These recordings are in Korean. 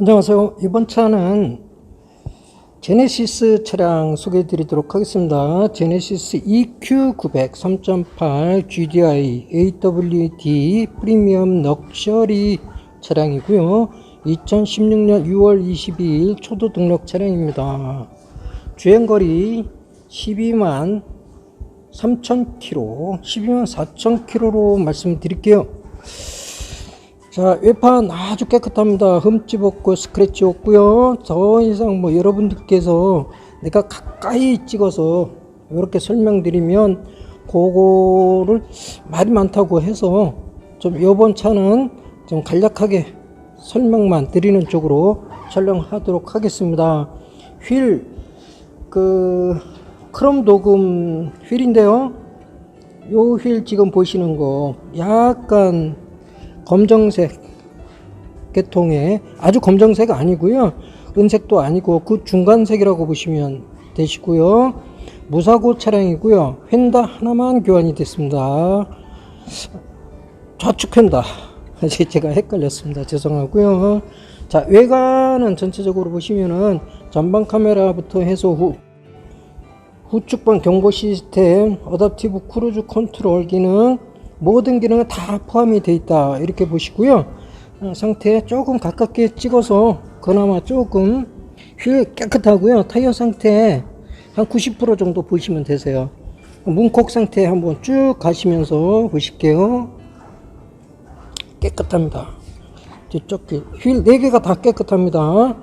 안녕하세요. 이번 차는 제네시스 차량 소개해 드리도록 하겠습니다. 제네시스 EQ900 3.8 GDI AWD 프리미엄 럭셔리 차량이고요. 2016년 6월 22일 초도 등록 차량입니다. 주행거리 12만 3,000km, 12만 4,000km로 말씀드릴게요. 자, 외판 아주 깨끗합니다. 흠집 없고 스크래치 없고요. 더 이상 뭐 여러분들께서 내가 가까이 찍어서 이렇게 설명드리면 그거를 말이 많다고 해서 좀 이번 차는 좀 간략하게 설명만 드리는 쪽으로 촬영하도록 하겠습니다. 휠, 그, 크롬 도금 휠인데요. 요 휠 지금 보시는 거 약간 검정색 계통의 아주 검정색 아니고요. 은색도 아니고 그 중간색이라고 보시면 되시고요. 무사고 차량이고요. 휀다 하나만 교환이 됐습니다. 좌측 휀다. 제가 헷갈렸습니다. 죄송하고요. 자, 외관은 전체적으로 보시면은 전방 카메라부터 해서 후 후측방 경보 시스템, 어답티브 크루즈 컨트롤 기능, 모든 기능은 다 포함이 되어 있다. 이렇게 보시고요. 어, 상태 조금 가깝게 찍어서 그나마 조금 휠 깨끗하고요. 타이어 상태 한 90% 정도 보시면 되세요. 문콕 상태 한번 쭉 가시면서 보실게요. 깨끗합니다. 뒤쪽 휠 4개가 다 깨끗합니다.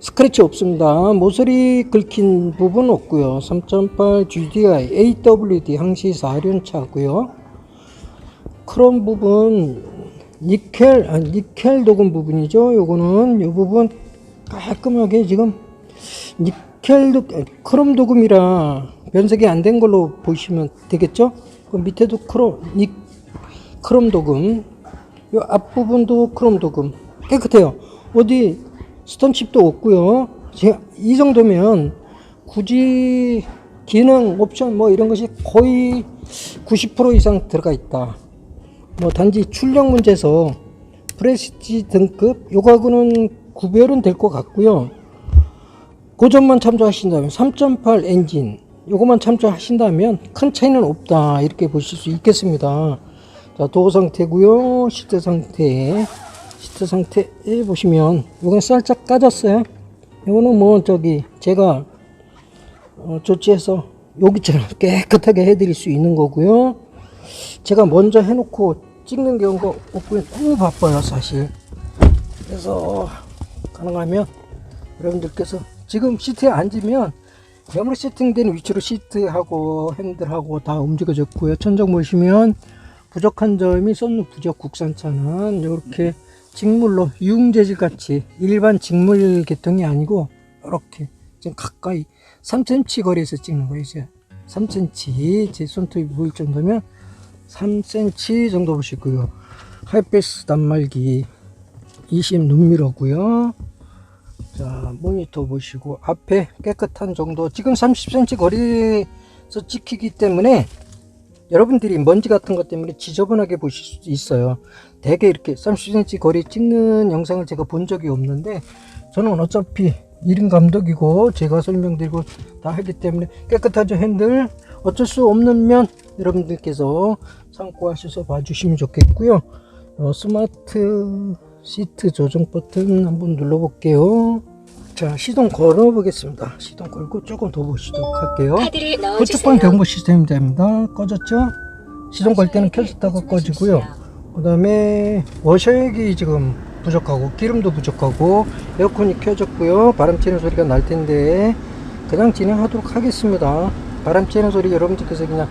스크래치 없습니다. 모서리 긁힌 부분 없고요. 3.8 GDI AWD 항시 4륜차고요. 크롬 부분 니켈 아 니켈 도금 부분이죠. 요거는 요 부분 깔끔하게 지금 니켈 도 크롬 도금이라 변색이 안 된 걸로 보시면 되겠죠. 그 밑에도 크롬 니 크롬 도금 요 앞부분도 크롬 도금 깨끗해요. 어디 스톤칩도 없고요. 이 정도면 굳이 기능 옵션 뭐 이런 것이 거의 90% 이상 들어가 있다. 뭐 단지 출력 문제에서 프레시티 등급 요가구는 구별은 될 것 같고요. 그 점만 참조하신다면 3.8 엔진 요것만 참조하신다면 큰 차이는 없다 이렇게 보실 수 있겠습니다. 자 도어 상태고요 시트 상태 시트 상태에 보시면 요건 살짝 까졌어요. 요거는 뭐 저기 제가 어, 조치해서 여기처럼 깨끗하게 해드릴 수 있는 거고요. 제가 먼저 해놓고 찍는 경우가 없고요. 너무 바빠요, 사실. 그래서 가능하면 여러분들께서 지금 시트에 앉으면 여러 세팅된 위치로 시트하고 핸들하고 다 움직여졌고요. 천정 보시면 부족한 점이 썬루 부족 국산차는 이렇게 직물로 유흥재질 같이 일반 직물 계통이 아니고 이렇게 좀 가까이 3cm 거리에서 찍는 거예요. 이제 3cm 제 손톱이 보일 정도면 3cm 정도 보시고요. 하이패스 단말기 20 눈미러고요. 자 모니터 보시고 앞에 깨끗한 정도 지금 30cm 거리에서 찍히기 때문에 여러분들이 먼지 같은 것 때문에 지저분하게 보실 수 있어요. 대개 이렇게 30cm 거리 찍는 영상을 제가 본 적이 없는데 저는 어차피 1인 감독이고 제가 설명드리고 다 하기 때문에 깨끗하죠 핸들 어쩔 수 없는 면 여러분들께서 참고하셔서 봐주시면 좋겠고요. 어, 스마트 시트 조정 버튼 한번 눌러 볼게요. 자 시동 걸어 보겠습니다. 시동 걸고 조금 더 보시도록 할게요. 후측방. 경보 시스템이 됩니다. 꺼졌죠? 시동 걸 때는 켜졌다가 꺼지고요. 그 다음에 워셔액이 지금 부족하고 기름도 부족하고 에어컨이 켜졌고요. 바람 쐬는 소리가 날 텐데 그냥 진행하도록 하겠습니다 바람 쐬는 소리 여러분들께서 그냥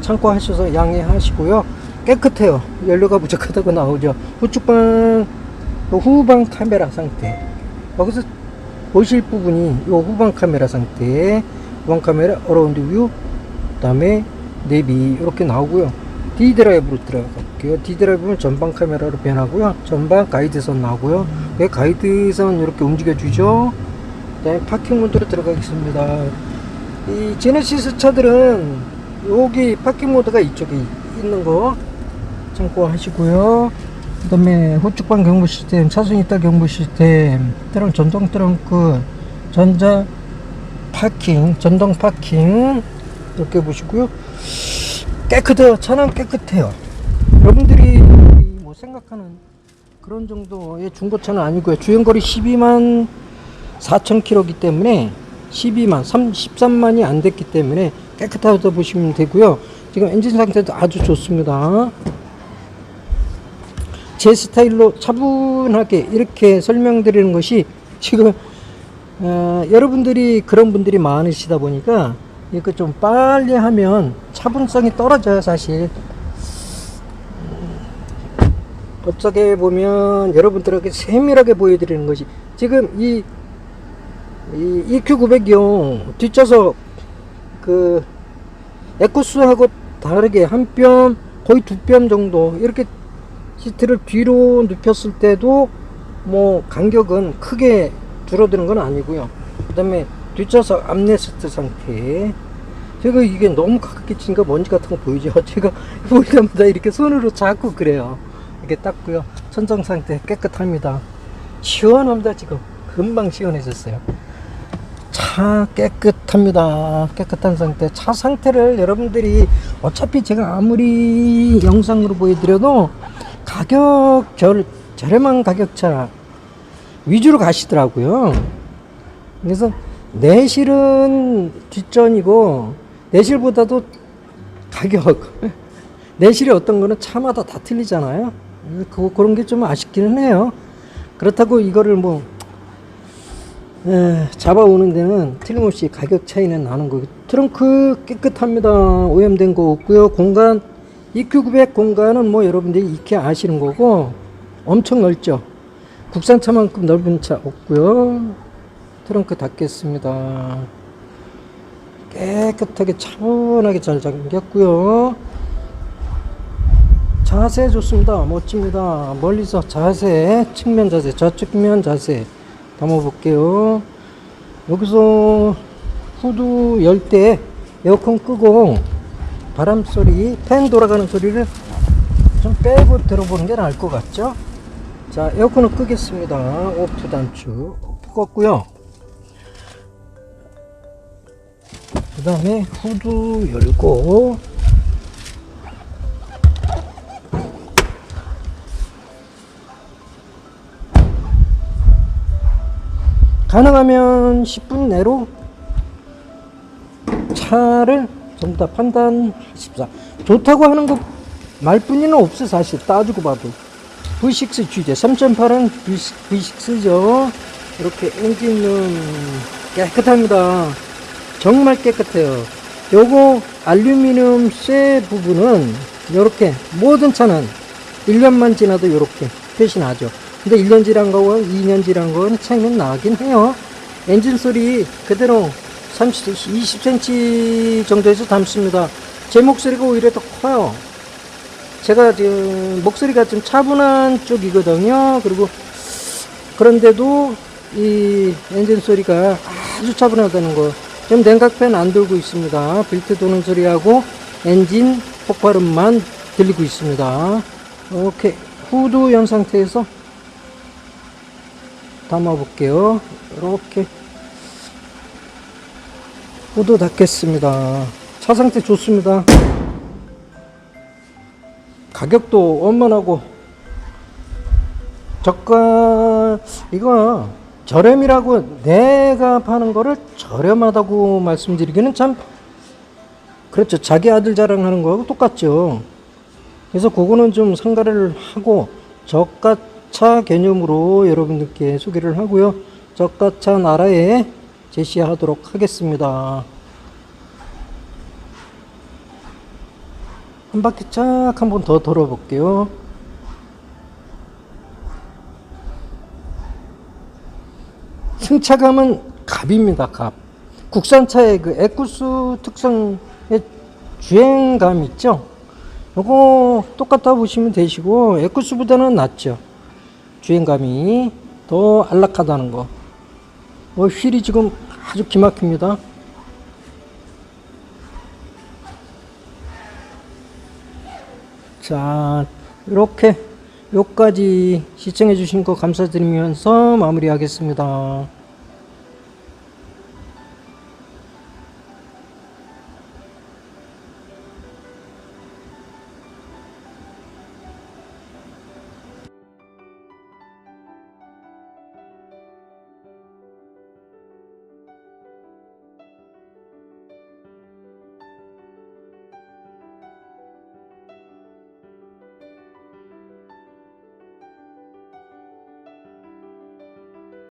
참고하셔서 양해하시고요. 깨끗해요. 연료가 부족하다고 나오죠. 후측방 요 후방 카메라 상태. 여기서 보실 부분이 요 후방 카메라 상태 후방 카메라 어라운드 뷰 그 다음에 내비 이렇게 나오고요. D 드라이브로 들어가 볼게요. D 드라이브는 전방 카메라로 변하고요. 전방 가이드선 나오고요. 왜 가이드선 이렇게 움직여 주죠? 그 다음에 파킹 모드로 들어가겠습니다 이 제네시스 차들은 여기 파킹 모드가 이쪽에 있는 거 참고하시고요 그 다음에 후측방 경보 시스템, 차선 이탈 경보 시스템, 트렁 전동 트렁크, 전자 파킹, 전동 파킹 이렇게 보시고요. 깨끗해요. 차는 깨끗해요. 여러분들이 뭐 생각하는 그런 정도의 중고차는 아니고요. 주행거리 12만 4천 킬로기 때문에 12만, 3, 13만이 안 됐기 때문에 깨끗하다 보시면 되고요. 지금 엔진 상태도 아주 좋습니다. 제 스타일로 차분하게 이렇게 설명드리는 것이 지금 어, 여러분들이 그런 분들이 많으시다 보니까 이거 좀 빨리 하면 차분성이 떨어져요 사실 음, 어떻게 보면 여러분들에게 세밀하게 보여드리는 것이 지금 이, 이 EQ900이요 뒷좌석 그 에쿠스하고 다르게 한 뼘 거의 두 뼘 정도 이렇게 시트를 뒤로 눕혔을 때도 뭐 간격은 크게 줄어드는 건 아니고요. 그 다음에 뒷좌석 암레스트 상태. 제가 이게 너무 가깝게 치니까 먼지 같은 거 보이죠? 제가 볼 때마다 이렇게 손으로 잡고 그래요. 이렇게 닦고요. 천정 상태 깨끗합니다. 시원합니다 지금. 금방 시원해졌어요 차 깨끗합니다. 깨끗한 상태. 차 상태를 여러분들이 어차피 제가 아무리 영상으로 보여드려도 가격 절, 저렴한 가격차 위주로 가시더라고요. 그래서 내실은 뒷전이고 내실보다도 가격 내실이 어떤 거는 차마다 다 틀리잖아요. 그, 그런 게 좀 아쉽기는 해요. 그렇다고 이거를 뭐 에, 잡아오는 데는 틀림없이 가격 차이는 나는 거고 트렁크 깨끗합니다. 오염된 거 없고요. 공간 EQ900 공간은 뭐 여러분들이 익히 아시는 거고 엄청 넓죠. 국산차만큼 넓은 차 없고요. 트렁크 닫겠습니다. 깨끗하게 차분하게 잘 잠겼고요. 자세 좋습니다. 멋집니다. 멀리서 자세 측면 자세 좌측면 자세 담아 볼게요. 여기서 후드 열 때 에어컨 끄고 바람 소리 팬 돌아가는 소리를 좀 빼고 들어보는 게 나을 것 같죠? 자 에어컨을 끄겠습니다. 오프 단추 오프 껐고요. 그 다음에 후드 열고 가능하면 10분 내로 차를 전부 다 판단하십사. 좋다고 하는 것 말뿐이는 없어 사실 따지고 봐도 V6 GJ 3.8은 V6 죠. 이렇게 엔진은 깨끗합니다. 정말 깨끗해요. 요거 알루미늄 쇠 부분은 이렇게 모든 차는 1년만 지나도 이렇게 표시 나죠. 근데 1년 지난 거와 2년 지난 거는 차이는 나긴 해요. 엔진 소리 그대로 30, 20cm 정도에서 담습니다. 제 목소리가 오히려 더 커요. 제가 지금 목소리가 좀 차분한 쪽이거든요. 그리고 그런데도 이 엔진 소리가 아주 차분하다는 거. 지금 냉각팬 안 돌고 있습니다. 빌트 도는 소리하고 엔진 폭발음만 들리고 있습니다. 이렇게 후드 연 상태에서 담아 볼게요. 이렇게 후드 닫겠습니다. 차 상태 좋습니다. 가격도 원만하고 저가 이거 저렴이라고 내가 파는 거를 저렴하다고 말씀드리기는 참 그렇죠. 자기 아들 자랑하는 거하고 똑같죠. 그래서 그거는 좀 상가를 하고 저가 차 개념으로 여러분들께 소개를 하고요. 저가차 나라에 제시하도록 하겠습니다. 한 바퀴 쫙 한 번 더 돌아볼게요. 승차감은 갑입니다, 갑. 국산차의 그 에쿠스 특성의 주행감 있죠? 요거 똑같아 보시면 되시고, 에쿠스보다는 낫죠. 주행감이 더 안락하다는 거. 어, 휠이 지금 아주 기막힙니다. 자, 이렇게 요까지 시청해 주신 거 감사드리면서 마무리하겠습니다.